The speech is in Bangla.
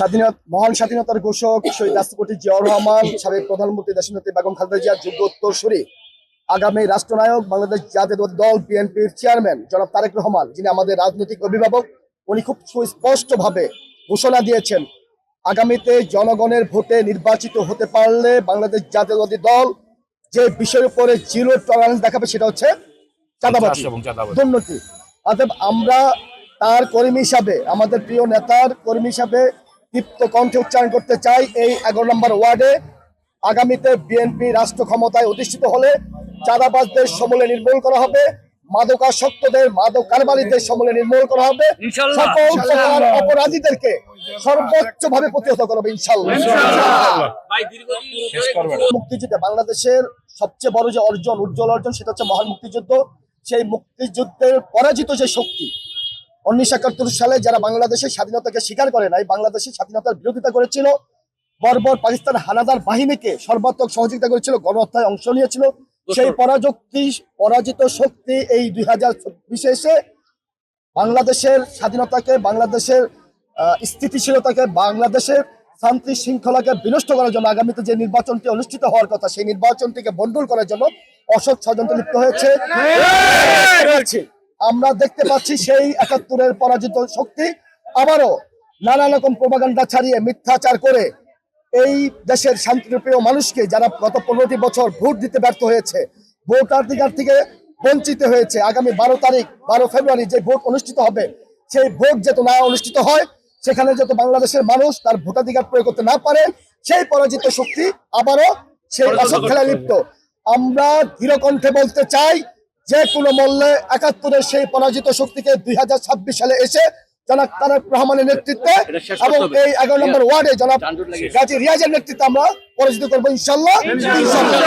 স্বাধীনতা মহান স্বাধীনতার ঘোষক শহীদ রাষ্ট্রপতি জিয়াউর রহমান সাবেক প্রধানমন্ত্রী দেশনেত্রী বেগম খালেদা জিয়ার যোগ্য উত্তরসূরি। আগামী রাষ্ট্রনায়ক বাংলাদেশ জাতীয়তাবাদী দল বিএনপির চেয়ারম্যান জনাব তারেক রহমান যিনি আমাদের রাজনৈতিক অভিভাবক উনি খুব সুস্পষ্টভাবে ঘোষণা দিয়েছেন আগামীতে জনগণের ভোটে নির্বাচিত হতে পারলে বাংলাদেশ জাতীয়তাবাদী দল যে বিষয়ের উপরে জিরো টলারেন্স দেখাবে সেটা হচ্ছে চাঁদাবাজি। দুর্নীতি অতএব আমরা তার কর্মী হিসাবে আমাদের প্রিয় নেতার কর্মী হিসাবে দীপ্ত কণ্ঠে উচ্চারণ করতে চাই এই এগারো নম্বর ওয়ার্ডে। আগামীতে বিএনপি রাষ্ট্র ক্ষমতায় অধিষ্ঠিত হলে চাঁদাবাজদের সমূলে নির্মূল করা হবে মাদকাসক্তদের মাদক কারবারিদের সমূলে নির্মূল করা হবে। সকল প্রকার অপরাধীদেরকে সর্বোচ্চ ভাবে প্রতিহত করা হবে ইনশাল্লাহ। মুক্তিযুদ্ধে বাংলাদেশের সবচেয়ে বড় যে অর্জন উজ্জ্বল অর্জন সেটা হচ্ছে মহান মুক্তিযুদ্ধ। সেই মুক্তিযুদ্ধের পরাজিত যে শক্তি উনিশশো একাত্তর সালে যারা বাংলাদেশের স্বাধীনতাকে স্বীকার করে নাই বাংলাদেশের স্বাধীনতার বিরোধিতা করেছিল বর্বর পাকিস্তান হানাদার বাহিনীকে সর্বাত্মক সহযোগিতা করেছিল গণহত্যায় অংশ নিয়েছিল। সেই পরাজক্তি পরাজিত শক্তি এই দুই হাজার চব্বিশে এসে বাংলাদেশের স্বাধীনতাকে বাংলাদেশের আহ, স্থিতিশীলতাকে বাংলাদেশের শান্তি শৃঙ্খলাকে বিনষ্ট করার জন্য আগামীতে যে নির্বাচনটি অনুষ্ঠিত হওয়ার কথা সেই নির্বাচনটিকে বন্ডুল করার জন্য অসৎ ষড়যন্ত্র লিপ্ত হয়েছে। পাচ্ছি। আমরা দেখতে পাচ্ছি সেই একাত্তরের পরাজিত শক্তি আবারও নানা রকম প্রবাগান্ডা ছাড়িয়ে মিথ্যাচার করে এই দেশের শান্তিপ্রিয় মানুষকে যারা গত পনেরোটি বছর ভোট দিতে ব্যর্থ হয়েছে ভোটাধিকার থেকে বঞ্চিত হয়েছে আগামী বারো তারিখ বারো ফেব্রুয়ারি যে ভোট অনুষ্ঠিত হবে সেই ভোট যাতে না অনুষ্ঠিত হয় সেখানে যাতে বাংলাদেশের মানুষ তার ভোটাধিকার প্রয়োগ করতে না পারে সেই পরাজিত শক্তি আবারও সেই অসৎ খেলায় লিপ্ত। আমরা দৃঢ়কণ্ঠে বলতে চাই যে কোনো মূল্যে একাত্তরের সেই পরাজিত শক্তিকে দুই হাজার ছাব্বিশ সালে এসে জনাব তারেক রহমানের নেতৃত্বে এবং এই এগারো নম্বর ওয়ার্ডে জনাব গাজী রিয়াজের নেতৃত্বে আমরা পরাজিত করব ইনশাল্লাহ ইনশাল্লাহ